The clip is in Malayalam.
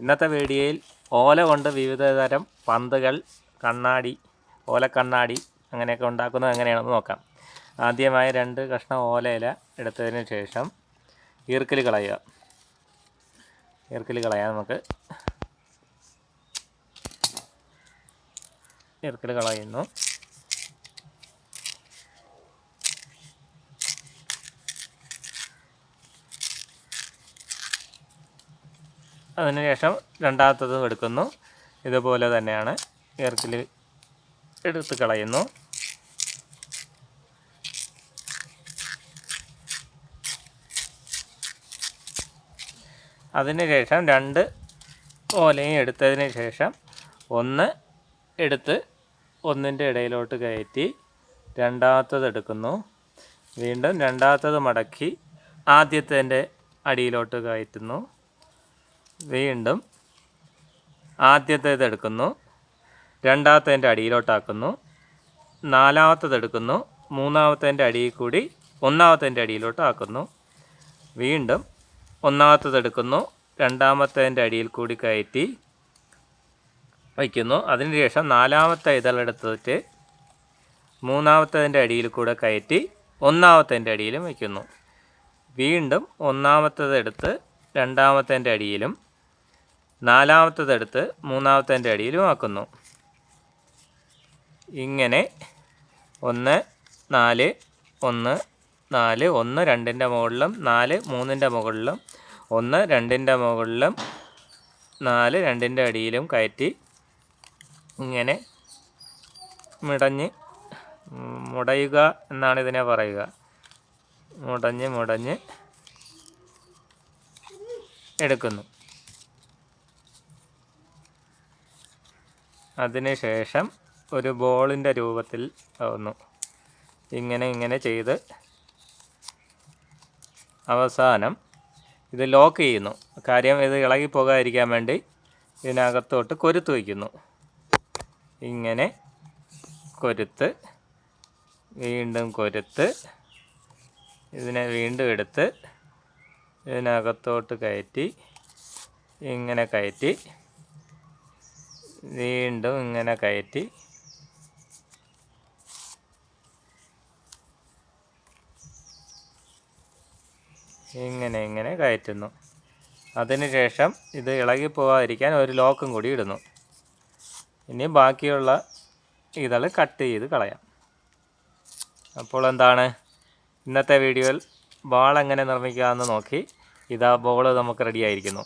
ഇന്നത്തെ വീഡിയോയിൽ ഓല കൊണ്ട് വിവിധ തരം പന്തുകൾ കണ്ണാടി ഓല ഓലക്കണ്ണാടി അങ്ങനെയൊക്കെ ഉണ്ടാക്കുന്നത് എങ്ങനെയാണെന്ന് നോക്കാം. ആദ്യമായി രണ്ട് കഷ്ണം ഓലയില എടുത്തതിന് ശേഷം ഈർക്കിൽ കളയുക. ഈർക്കിൽ കളയാം നമുക്ക് ഈർക്കിൽ കളയുന്നു. അതിനുശേഷം രണ്ടാമത്തതും എടുക്കുന്നു. ഇതുപോലെ തന്നെയാണ് ഇറക്കിൽ എടുത്ത് കളയുന്നു. അതിനുശേഷം രണ്ട് ഓലയും എടുത്തതിന് ശേഷം ഒന്ന് എടുത്ത് ഒന്നിന്റെ ഇടയിലോട്ട് കയറ്റി രണ്ടാമത്തത് എടുക്കുന്നു. വീണ്ടും രണ്ടാമത്തത് മടക്കി ആദ്യത്തെ അടിയിലോട്ട് കയറ്റുന്നു. വീണ്ടും ആദ്യത്തേത് എടുക്കുന്നു. രണ്ടാമത്തേന്റെ അടിയിലോട്ടാക്കുന്നു. നാലാമത്തത് എടുക്കുന്നു. മൂന്നാമത്തേന്റെ അടിയിൽ കൂടി ഒന്നാമത്തേന്റെ അടിയിലോട്ടാക്കുന്നു. വീണ്ടും ഒന്നാമത്തത് എടുക്കുന്നു. രണ്ടാമത്തേന്റെ അടിയിൽ കൂടി കയറ്റി വയ്ക്കുന്നു. അതിനുശേഷം നാലാമത്തെ ഇതളെടുത്തിട്ട് മൂന്നാമത്തതിന്റെ അടിയിൽ കൂടെ കയറ്റി ഒന്നാമത്തേന്റെ അടിയിലും വയ്ക്കുന്നു. വീണ്ടും ഒന്നാമത്തത് എടുത്ത് രണ്ടാമത്തേന്റെ അടിയിലും നാലാമത്തതെടുത്ത് മൂന്നാമത്തേന്റെ അടിയിലും ആക്കുന്നു. ഇങ്ങനെ ഒന്ന് നാല് ഒന്ന് നാല് ഒന്ന് രണ്ടിന്റെ മുകളിലും നാല് മൂന്നിന്റെ മുകളിലും ഒന്ന് രണ്ടിന്റെ മുകളിലും നാല് രണ്ടിന്റെ അടിയിലും കയറ്റി ഇങ്ങനെ മിടഞ്ഞ് മുടയുക എന്നാണ് ഇതിനെ പറയുക. മുടഞ്ഞ് മുടഞ്ഞ് എടുക്കുന്നു. അതിനുശേഷം ഒരു ബോളിന്റെ രൂപത്തിൽ ആവുന്നു ഇങ്ങനെ ഇങ്ങനെ ചെയ്ത് അവസാനം ഇത് ലോക്ക് ചെയ്യുന്നു. കാര്യം ഇത് ഇളകി പോകാതിരിക്കാൻ വേണ്ടി ഇതിനകത്തോട്ട് കൊരുത്ത് വയ്ക്കുന്നു. ഇങ്ങനെ കൊരുത്ത് വീണ്ടും കൊരുത്ത് ഇതിനെ വീണ്ടും എടുത്ത് ഇതിനകത്തോട്ട് കയറ്റി ഇങ്ങനെ കയറ്റി വീണ്ടും ഇങ്ങനെ കയറ്റി. ഇങ്ങനെ ഇങ്ങനെ കയറ്റുന്നു. അതിനുശേഷം ഇത് ഇളകി പോകാതിരിക്കാൻ ഒരു ലോക്കും കൂടി ഇടുന്നു. ഇനി ബാക്കിയുള്ള ഇതൾ കട്ട് ചെയ്ത് കളയാം. അപ്പോൾ എന്താണ്? ഇന്നത്തെ വീഡിയോയിൽ ബാൾ എങ്ങനെ നിർമ്മിക്കാമെന്ന് നോക്കി. ഇതാ ബോൾ നമുക്ക് റെഡി ആയിരിക്കുന്നു.